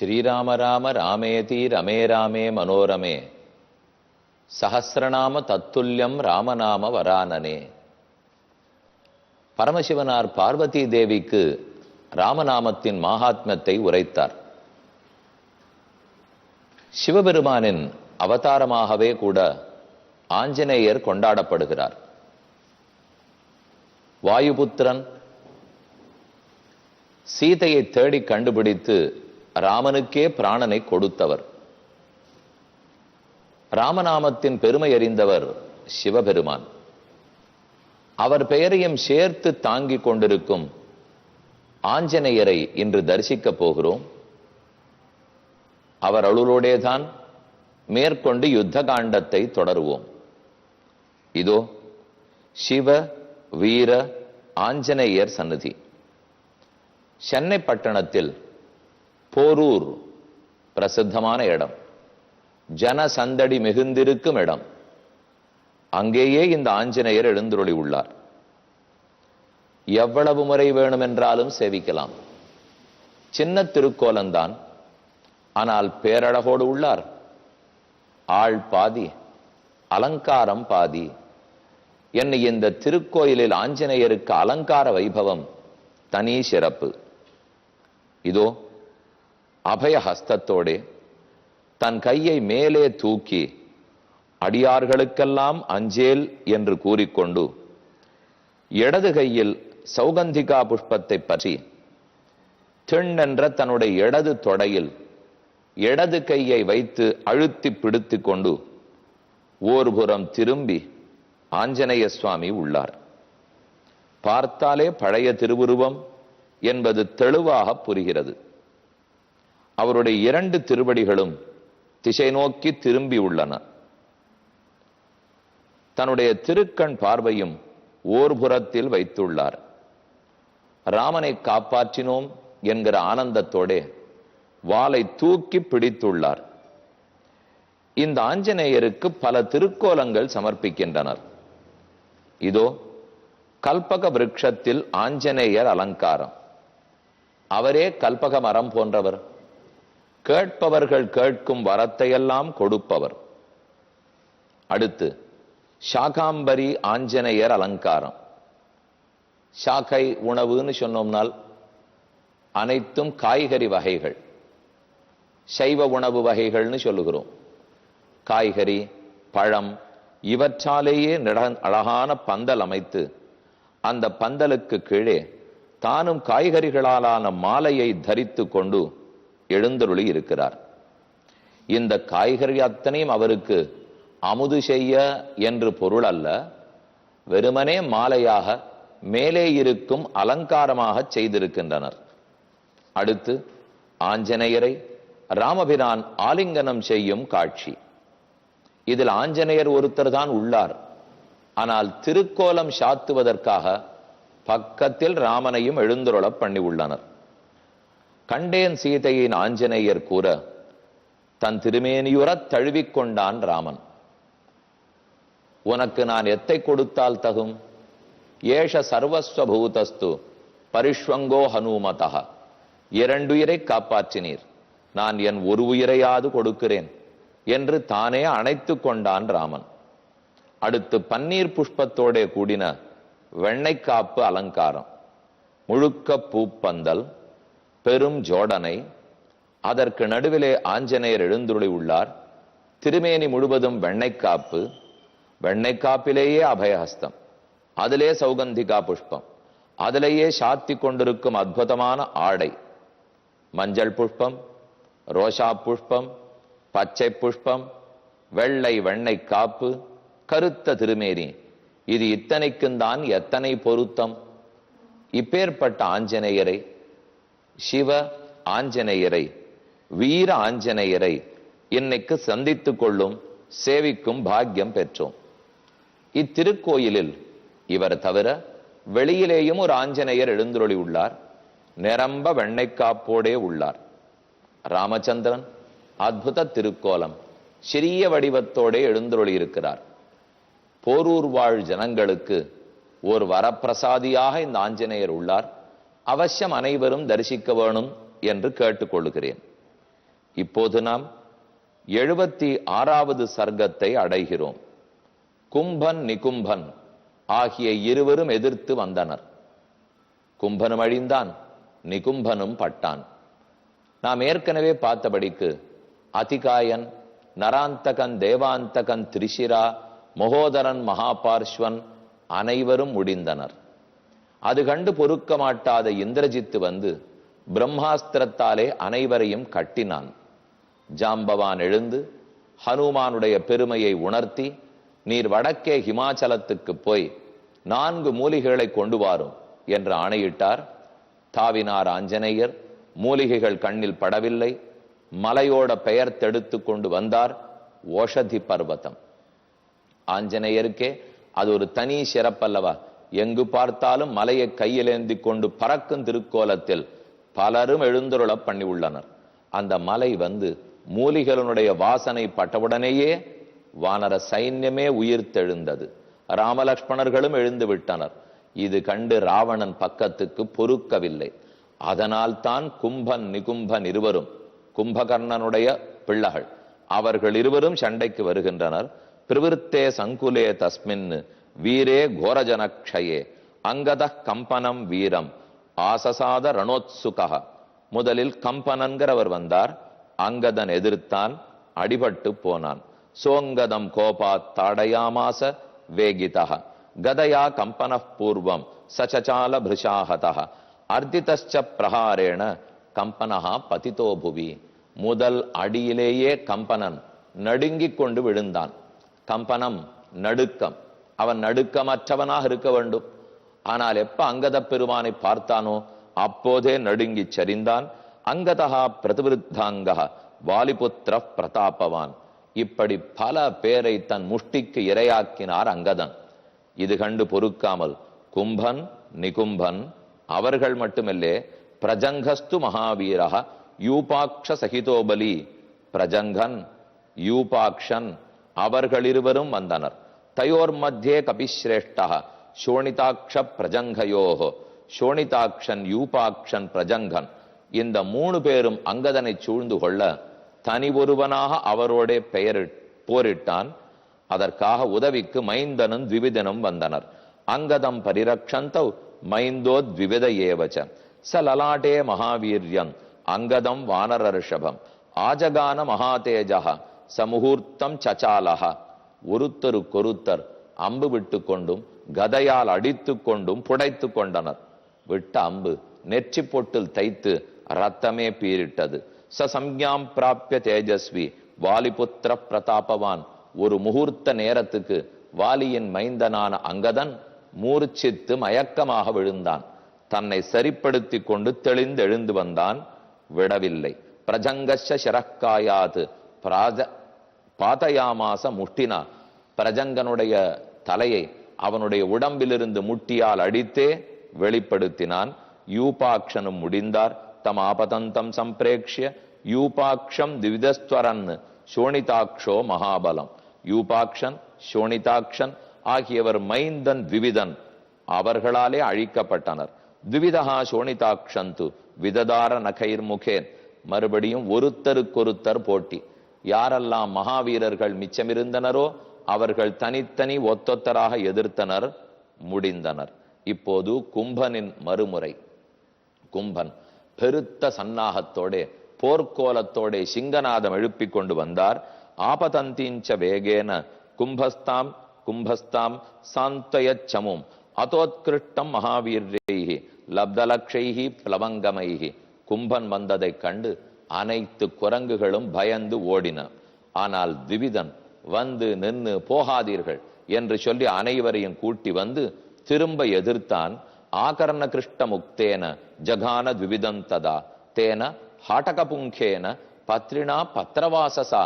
ஸ்ரீராம ராம ராமேதி ரமே ராமே மனோரமே. சஹசிரநாம தத்துல்யம் ராமநாம வரானனே. பரமசிவனார் பார்வதி தேவிக்கு ராமநாமத்தின் மகாத்மத்தை உரைத்தார். சிவபெருமானின் அவதாரமாகவே கூட ஆஞ்சநேயர் கொண்டாடப்படுகிறார். வாயுபுத்திரன் சீதையை தேடி கண்டுபிடித்து ராமனுக்கே பிராணனை கொடுத்தவர். ராமநாமத்தின் பெருமை அறிந்தவர் சிவபெருமான். அவர் பெயரையும் சேர்த்து தாங்கிக் கொண்டிருக்கும் ஆஞ்சநேயரை இன்று தரிசிக்கப் போகிறோம். அவர் அருளோடேதான் மேற்கொண்டு யுத்த காண்டத்தை தொடருவோம். இதோ சிவ வீர ஆஞ்சநேயர் சன்னதி. சென்னை பட்டணத்தில் போரூர் பிரசித்தமான இடம். ஜன சந்தடி மிகுந்திருக்கும் இடம். அங்கேயே இந்த ஆஞ்சநேயர் எழுந்துருளி உள்ளார் எவ்வளவு முறை வேணுமென்றாலும் சேவிக்கலாம். சின்ன திருக்கோலந்தான். ஆனால் பேரழகோடு உள்ளார். ஆள் பாதி அலங்காரம் பாதி. என்னை இந்த திருக்கோயிலில் ஆஞ்சநேயருக்கு அலங்கார வைபவம் தனி சிறப்பு. இதோ அபய தன் கையை மேலே தூக்கி அடியார்களுக்கெல்லாம் அஞ்சேல் என்று கூறிக்கொண்டு இடது கையில் சௌகந்திகா புஷ்பத்தை பற்றி திண்ணென்ற தன்னுடைய இடது தொடையில் இடது கையை வைத்து அழுத்தி பிடித்து கொண்டு ஓர்புறம் திரும்பி ஆஞ்சநேய சுவாமி உள்ளார். பார்த்தாலே பழைய திருவுருவம் என்பது தெளிவாக புரிகிறது. அவருடைய இரண்டு திருவடிகளும் திசை நோக்கி திரும்பி உள்ளன. தன்னுடைய திருக்கண் பார்வையும் ஓர்புறத்தில் வைத்துள்ளார். ராமனை காப்பாற்றினோம் என்கிற ஆனந்தத்தோடே வாளை தூக்கி பிடித்துள்ளார். இந்த ஆஞ்சநேயருக்கு பல திருக்கோலங்கள் சமர்ப்பிக்கின்றனர். இதோ கல்பக விருட்சத்தில் ஆஞ்சநேயர் அலங்காரம். அவரே கல்பக மரம் போன்றவர். கேட்பவர்கள் கேட்கும் வரத்தையெல்லாம் கொடுப்பவர். அடுத்து சாகாம்பரி ஆஞ்சநேயர் அலங்காரம். சாகை உணவுன்னு சொன்னோம்னால் அனைத்தும் காய்கறி வகைகள். சைவ உணவு வகைகள்னு சொல்லுகிறோம். காய்கறி பழம் இவற்றாலேயே அழகான பந்தல் அமைத்து அந்த பந்தலுக்கு கீழே தானும் காய்கறிகளாலான மாலையை தரித்து கொண்டு எழுந்தருளி இருக்கிறார் இந்த காய்கறி அத்தனையும் அவருக்கு அமுது செய்ய என்று பொருள் அல்ல வெறுமனே மாலையாக மேலே இருக்கும் அலங்காரமாக செய்திருக்கின்றனர். அடுத்து ஆஞ்சநேயரை ராமபிரான் ஆலிங்கனம் செய்யும் காட்சி. இதில் ஆஞ்சநேயர் ஒருத்தர் தான் உள்ளார். ஆனால் திருக்கோலம் சாத்துவதற்காக பக்கத்தில் ராமனையும் எழுந்துருளப் பண்ணி உள்ளனர் கண்டேன் சீதையின் ஆஞ்சநேயர் கூற தன் திருமேனியுறத் தழுவிக்கொண்டான் ராமன். உனக்கு நான் எத்தை கொடுத்தால் தகும்? ஏஷ சர்வஸ்வபூதஸ்து பரிஷ்வங்கோ ஹனுமதா இரண்டுயிரை காப்பாற்றினீர். நான் என் ஒரு உயிரையாது கொடுக்கிறேன் என்று தானே அணைத்து கொண்டான் ராமன். அடுத்து பன்னீர் புஷ்பத்தோட கூடின வெண்ணைக்காப்பு அலங்காரம். முழுக்க பூப்பந்தல் பெரும் ஜோடனை அதற்கு நடுவிலே ஆஞ்சநேயர் எழுந்துருளி உள்ளார். திருமேனி முழுவதும் வெண்ணைக்காப்பு வெண்ணைக்காப்பிலேயே அபயஹஸ்தம் அதிலே சௌகந்திகா புஷ்பம் அதிலேயே சாத்தி கொண்டிருக்கும் அற்புதமான ஆடை. மஞ்சள் புஷ்பம் ரோஷா புஷ்பம் பச்சை புஷ்பம் வெள்ளை வெண்ணை காப்பு கருத்த திருமேனி இது இத்தனைக்கும் தான் எத்தனை பொருத்தம்? இப்பேற்பட்ட ஆஞ்சநேயரை சிவ ஆஞ்சநேயரை வீர ஆஞ்சநேயரை இன்னைக்கு சந்தித்து கொள்ளும் சேவிக்கும் பாக்கியம் பெற்றோம். இத்திருக்கோயிலில் இவர் தவிர வெளியிலேயும் ஒரு ஆஞ்சநேயர் எழுந்துருளி உள்ளார். நிரம்ப வெண்ணைக்காப்போடே உள்ளார். ராமச்சந்திரன் அற்புத திருக்கோலம் சிறிய வடிவத்தோடே எழுந்துருளி இருக்கிறார். போரூர் வாழ் ஜனங்களுக்கு ஒரு வரப்பிரசாதியாக இந்த ஆஞ்சநேயர் உள்ளார். அவசியம் அனைவரும் தரிசிக்க வேணும் என்று கேட்டுக்கொள்கிறேன். இப்போது நாம் எழுபத்தி ஆறாவது சர்க்கத்தை அடைகிறோம். கும்பன் நிகும்பன் ஆகிய இருவரும் எதிர்த்து வந்தனர். கும்பனும் அழிந்தான் நிகும்பனும் பட்டான். நாம் ஏற்கனவே பார்த்தபடிக்கு அதிகாயன் நராந்தகன் தேவாந்தகன் திரிசிரா மகோதரன் மகாபார்ஸ்வன் அனைவரும் முடிந்தனர். அது கண்டு பொறுக்க மாட்டாத இந்திரஜித்து வந்து பிரம்மாஸ்திரத்தாலே அனைவரையும் கட்டினான். ஜாம்பவான் எழுந்து ஹனுமானுடைய பெருமையை உணர்த்தி நீர் வடக்கே ஹிமாச்சலத்துக்கு போய் நான்கு மூலிகைகளை கொண்டு வாரும் என்று ஆணையிட்டார். தாவினார் ஆஞ்சநேயர் மூலிகைகள் கண்ணில் படவில்லை. மலையோட பெயர் தெடுத்து கொண்டு வந்தார் ஓஷதி பர்வதம். ஆஞ்சநேயருக்கே அது ஒரு தனி சிறப்பல்லவா? எங்கு பார்த்தாலும் மலையை கையிலேந்தி கொண்டு பறக்கும் திருக்கோலத்தில் பலரும் எழுந்துருளப் பண்ணி உள்ளனர் அந்த மலை வந்து மூலிகளுடைய வாசனை பட்டவுடனேயே வானர சைன்யமே உயிர்த்தெழுந்தது. ராமலக்ஷ்மணர்களும் எழுந்து விட்டனர் இது கண்டு ராவணன் பக்கத்துக்கு பொறுக்கவில்லை. அதனால் தான் கும்பன் நிகும்பன் இருவரும் கும்பகர்ணனுடைய பிள்ளைகள். அவர்கள் இருவரும் சண்டைக்கு வருகின்றனர். பிரவிற்த்தே சங்குலே தஸ்மின் வீரே கோரஜனக்ஷயே அங்கத கம்பனம் வீரம் ஆசசாத ரணோத்சுகா முதலில் கம்பனன்கிறவர் வந்தார் அங்கதன் எதிர்த்தான் அடிபட்டு போனான். சோங்கதம் கோபாத் தாடயாமாச வேகிதா கதையா கம்பன பூர்வம் சச்சசால பிருஷாகதா அர்த்திதச்ச பிரகாரேண கம்பனஹா பதிதோ புவி. முதல் அடியிலேயே கம்பனன் நடுங்கிக் கொண்டு விழுந்தான். கம்பனம் நடுக்கம். அவன் நடுக்கமற்றவனாக இருக்க வேண்டும். ஆனால் எப்ப அங்கத பெருமானை பார்த்தானோ அப்போதே நடுங்கிச் சரிந்தான். அங்கதா பிரதிவிருத்தாங்கா வாலிபுத்திர பிரதாபவான். இப்படி பல பேரை தன் முஷ்டிக்கு இரையாக்கினார் அங்கதன். இது கண்டு பொறுக்காமல் கும்பன் நிகும்பன் அவர்கள் மட்டுமல்லே பிரஜங்கஸ்து மகாவீரக யூபாக்ஷ சகிதோபலி பிரஜங்கன் யூபாக்ஷன் அவர்கள் இருவரும் வந்தனர். தயோர் மத்தியே கபிஸ்ரேஷ்டா சோணிதாட்ச பிரஜங்கயோகோ சோணிதாக்ஷன் யூபாக்ஷன் பிரஜங்கன் இந்த மூணு பேரும் அங்கதனை சூழ்ந்து கொள்ள தனி ஒருவனாக அவரோட பெயர் போரிட்டான். அதற்காக உதவிக்கு மைந்தனும் த்விவிதனும் வந்தனர். அங்கதம் பரிரக்ஷந்தௌ மைந்தோ த்விவித ஏவச்ச। ச லலாட்டே மகாவீர்யம் அங்கதம் வானரர்ஷபம்। ஆஜகான மகாதேஜா சமுகூர்த்தம் சச்சாலஹா। ஒருத்தருக்கொருத்தர் அம்பு விட்டு கொண்டும் கதையால் அடித்து கொண்டும் புடைத்து கொண்டனர். விட்ட அம்பு நெற்றி பொட்டில் தைத்து ரத்தமே பீரிட்டது ச சம்யாம் பிராப்பிய தேஜஸ்வி வாலிபுத்திர பிரதாபவான் ஒரு முகூர்த்த நேரத்துக்கு வாலியின் மைந்தனான அங்கதன் மூர்ச்சித்து மயக்கமாக விழுந்தான். தன்னை சரிப்படுத்தி கொண்டு தெளிந்து எழுந்து வந்தான். விடவில்லை. பிரஜங்கஷ சிறக்காயாது பிராஜ பாதயாமாச முஷ்டினா பிரஜங்கனுடைய தலையை அவனுடைய உடம்பிலிருந்து முட்டியால் அடித்தே வெளிப்படுத்தினான். யூபாக்ஷனும் முடிந்தார். தம் ஆபதந்தம் சம்பிரேக்ஷிய. யூபாக்ஷம் திவிதஸ்வரன் சோனிதாக்ஷோ மகாபலம். யூபாக்ஷன் சோனிதாக்ஷன் ஆகியவர் மைந்தன் திவிதன் அவர்களாலே அழிக்கப்பட்டனர். திவிதா சோனிதாக்ஷந்து விததார நகைர் முகேன் மறுபடியும் ஒருத்தருக்கொருத்தர் போட்டி. யாரெல்லாம் மகாவீரர்கள் மிச்சமிருந்தனரோ அவர்கள் தனித்தனி ஒத்தொத்தராக எதிர்த்தனர் முடிந்தனர். இப்போது கும்பனின் மறுமுறை. கும்பன் பெருத்த சன்னாகத்தோடே போர்க்கோலத்தோடே சிங்கநாதம் எழுப்பிக் கொண்டு வந்தார். ஆபதந்தீஞ்ச வேகேன கும்பஸ்தாம் கும்பஸ்தாம் சாந்தயச்சமும் அதோத்கிருஷ்டம் மகாவீர்யைஹி லப்தலக்ஷைகி பிளவங்கமைகி கும்பன் வந்ததைக் கண்டு அனைத்து குரங்குகளும் பயந்து ஓடின. ஆனால் திவிதன் வந்து நின்னு போகாதீர்கள் என்று சொல்லி அனைவரையும் கூட்டி வந்து திரும்ப எதிர்த்தான். ஆகர்ண கிருஷ்ட முக்தேன ஜகான திவிதம் ததா தேன ஹாட்டகபுங்கேன பத்ரினா பத்திரவாசசா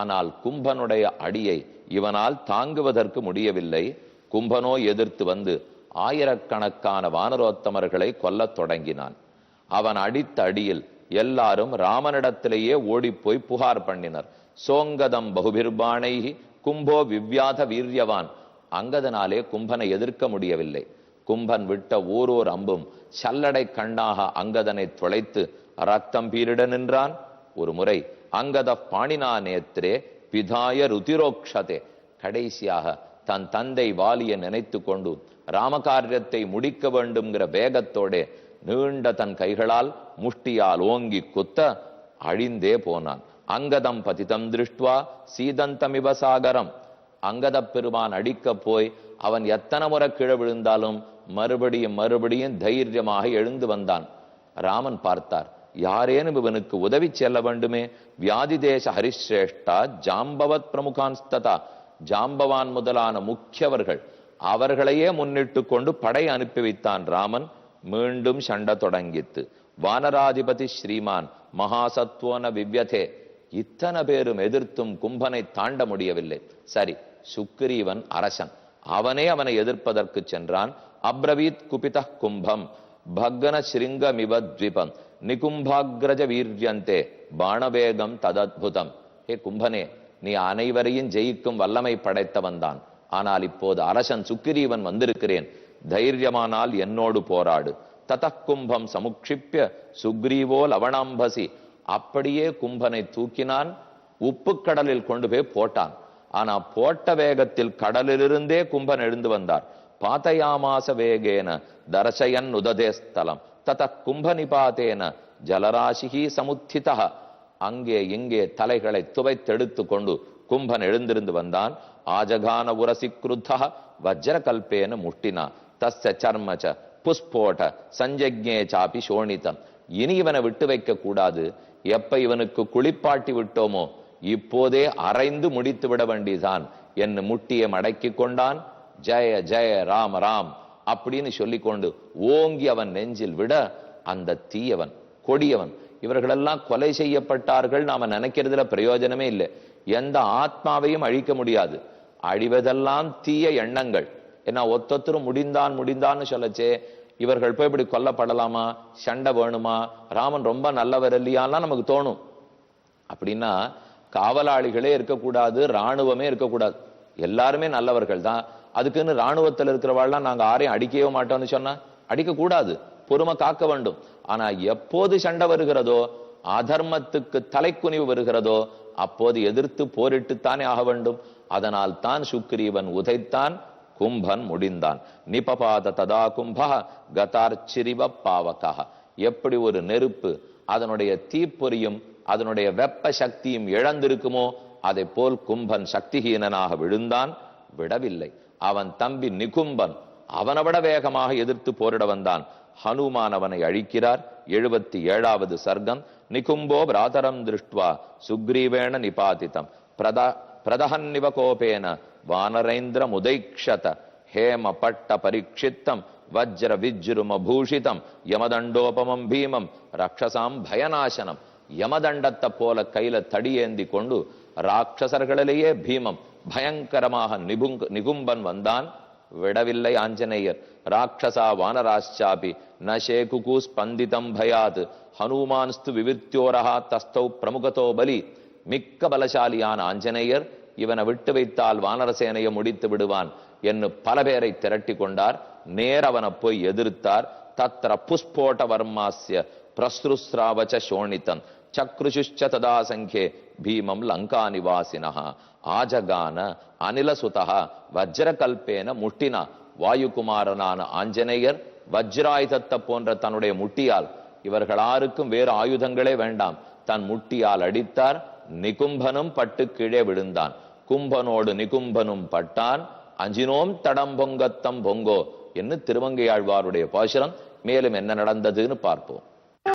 ஆனால் கும்பனுடைய அடியை இவனால் தாங்குவதற்கு முடியவில்லை. கும்பனோ எதிர்த்து வந்து ஆயிரக்கணக்கான வானரோத்தமர்களை கொல்லத் தொடங்கினான். அவன் அடித்த அடியில் எல்லாரும் ராமனிடத்திலேயே ஓடிப்போய் புகார் பண்ணினர். சோங்கதம் பகுபிர்பாணைகி கும்போ விவ்யாத வீரியவான். அங்கதனாலே கும்பனை எதிர்க்க முடியவில்லை. கும்பன் விட்ட ஓரோர் அம்பும் சல்லடை கண்ணாக அங்கதனை தொலைத்து ரத்தம் பீரிட நின்றான். ஒரு முறை அங்கத பாணினா நேத்திரே பிதாய ருதிரோக்ஷதே. கடைசியாக தன் தந்தை வாலியை நினைத்து கொண்டு ராமகாரியத்தை முடிக்க வேண்டும்ங்கிற வேகத்தோட நீண்ட தன் கைகளால் முஷ்டியால் ஓங்கி குத்த அழிந்தே போனான். அங்கதம் பதிதம் திருஷ்டுவா சீதந்தமிவ சாகரம். அங்கத பெருமான் அடிக்க போய் அவன் எத்தனை முறை கீழே விழுந்தாலும் மறுபடியும் மறுபடியும் தைரியமாக எழுந்து வந்தான். ராமன் பார்த்தார் யாரேனும் இவனுக்கு உதவி செல்ல வேண்டுமே? வியாதி தேச ஹரிசிரேஷ்டா ஜாம்பவத் பிரமுகான்ஸ்ததா ஜாம்பவான் முதலான முக்கியவர்கள். அவர்களையே முன்னிட்டு கொண்டு படை அனுப்பி வைத்தான் ராமன். மீண்டும் சண்டை தொடங்கித்து வானராதிபதி ஸ்ரீமான் மகாசத்வோன விவ்யதே இத்தனை பேரும் எதிர்த்தும் கும்பனை தாண்ட முடியவில்லை. சரி சுக்கிரீவன் அரசன் அவனே அவனை எதிர்ப்பதற்கு சென்றான். அப்ரவீத் குபித கும்பம் பக்ன சிருங்கமிவ த்விபம் நிகும்பாகிரஜ வீரியந்தே பாணவேகம் ததத்புதம். ஹே கும்பனே நீ அனைவரையும் ஜெயிக்கும் வல்லமை படைத்தவன் தான். ஆனால் இப்போது அரசன் சுக்கிரீவன் வந்திருக்கிறேன். தைரியமானால் என்னோடு போராடு. ததக் கும்பம் சமுக்ஷிப்பிய சுக்ரீவோ லவணாம்பசி அப்படியே கும்பனை தூக்கினான். உப்பு கடலில் கொண்டு போய் போட்டான். ஆனா போட்ட வேகத்தில் கடலிலிருந்தே கும்பன் எழுந்து வந்தார். பாத்தயாமாச வேகேன தர்சயன் உததே ஸ்தலம். தத கும்ப ஜலராசிகி சமுத்திதா அங்கே இங்கே தலைகளை துவைத்தெடுத்து கொண்டு கும்பன் எழுந்திருந்து வந்தான். ஆஜகான உரசி குருத்தா வஜ்ரகல்பேன முட்டினா தஸ்ய சர்மச்ச புஷ்போட சஞ்சக்ஞே சாபி சோணிதம் இனி இவனை விட்டு வைக்க கூடாது. எப்ப இவனுக்கு குளிப்பாட்டி விட்டோமோ இப்போதே அரைந்து முடித்து விட வேண்டியதான் என் முட்டியை மடக்கி கொண்டான். ஜெய ஜெய ராம ராம் அப்படின்னு சொல்லிக்கொண்டு ஓங்கி அவன் நெஞ்சில் விட அந்த தீயவன் கொடியவன் இவர்களெல்லாம் கொலை செய்யப்பட்டார்கள் நாம நினைக்கிறதுல பிரயோஜனமே இல்லை. எந்த ஆத்மாவையும் அழிக்க முடியாது. அழிவதெல்லாம் தீய எண்ணங்கள். ஏன்னா ஒத்தொத்தரும் முடிந்தான் முடிந்தான்னு சொல்லச்சே. இவர்கள் போய் இப்படி கொல்லப்படலாமா? சண்டை வேணுமா? ராமன் ரொம்ப நல்லவர் இல்லையான்லாம் நமக்கு தோணும். அப்படின்னா காவலாளிகளே இருக்கக்கூடாது ராணுவமே இருக்கக்கூடாது. எல்லாருமே நல்லவர்கள் தான். அதுக்குன்னு ராணுவத்தில் இருக்கிறவாள்லாம் நாங்கள் யாரையும் அடிக்கவே மாட்டோம்னு சொன்னா அடிக்கக்கூடாது. பொறுமை காக்க வேண்டும். ஆனா எப்போது சண்டை வருகிறதோ அதர்மத்துக்கு தலைக்குனிவு வருகிறதோ அப்போது எதிர்த்து போரிட்டுத்தானே ஆக வேண்டும். அதனால் தான் சுக்ரீவன் உதைத்தான் கும்பன் முடிந்தான். நிபபாத ததா கும்பா கதார்ச்சிரிவ பாவகா. எப்படி ஒரு நெருப்பு அதனுடைய தீப்பொறியும் அதனுடைய வெப்ப சக்தியும் இழந்திருக்குமோ அதை போல் கும்பன் சக்திஹீனனாக விழுந்தான் விடவில்லை. அவன் தம்பி நிகும்பன் அவனை விட வேகமாக எதிர்த்து போரிட வந்தான். ஹனுமான் அவனை அழிக்கிறார். எழுபத்தி ஏழாவது சர்க்கம். நிகும்போ பிராதரம் திருஷ்டுவா. சுக்ரீவேண நிபாதிதம். பிரதா பிரதஹன்னிவ கோபேன వానరైంద్రముదైక్షత హేమ పట్ట పరీక్షిత్తం వజ్ర విజృమభూషితం యమదండోపమం భీమం ರಕ್ಷಸಾಂ ಭಯನಾಶನಂ ಯಮದಂಡತ್ತ ಪೋಲ ಕೈಲ ತಡಿಯೇಂದಿಕೊಂಡು ರಾಕ್ಷಸರಗಳಲ್ಲಿಯೇ ಭೀಮಂ ಭಯಂಕರಮಾಹ ನಿಭುಂಕ್ ನಿಗುಂಬನ್ ವಂದಾನ್ ವಿಡವಿಲ್ಲೈ ಆಂಜನೇಯರ್ ರಾಕ್ಷಸ ವಾನರಾಶ್ಚಾಪಿ ನ ಶೇಕುಕು ಸ್ಪಂದಿತಂ ಭಯಾತ್ ಹನುಮಾನ್ಸ್ತು ವಿವಿತ್ಯೋರಹ ತಸ್ಥೌ ಪ್ರಮುಖತೋ ಬಲಿ ಮಿಕ್ಕ ಬಲಶಾಲಿಯಾನ್ ಆಂಜನೇಯರ್ இவனை விட்டு வைத்தால் வானரசேனையை முடித்து விடுவான் என்று பல பேரை திரட்டி கொண்டார். நேர் அவனை போய் எதிர்த்தார். தத்திர புஷ்போட்ட வர்மாசிய பிரசுஸ்ராவச்ச சோணித்தன். சக்ருஷுஷ்ச ததா சங்கே பீமம் லங்கா நிவாசினா ஆஜகான அனிலசுதா வஜ்ரகல்பேன முட்டினா. வாயுகுமாரனான ஆஞ்சநேயர் வஜ்ராயுதத்தை போன்ற தன்னுடைய முட்டியால் இவர்களாருக்கும் வேறு ஆயுதங்களே வேண்டாம். தன் முட்டியால் அடித்தார். நிகும்பனும் பட்டு கீழே விழுந்தான். கும்பனோடு நிகும்பனும் பட்டான். அஞ்சினோம் தடம் பொங்கத்தம் பொங்கோ. என்று திருமங்கையாழ்வாருடைய பாசுரம் மேலும் என்ன நடந்ததுன்னு பார்ப்போம்.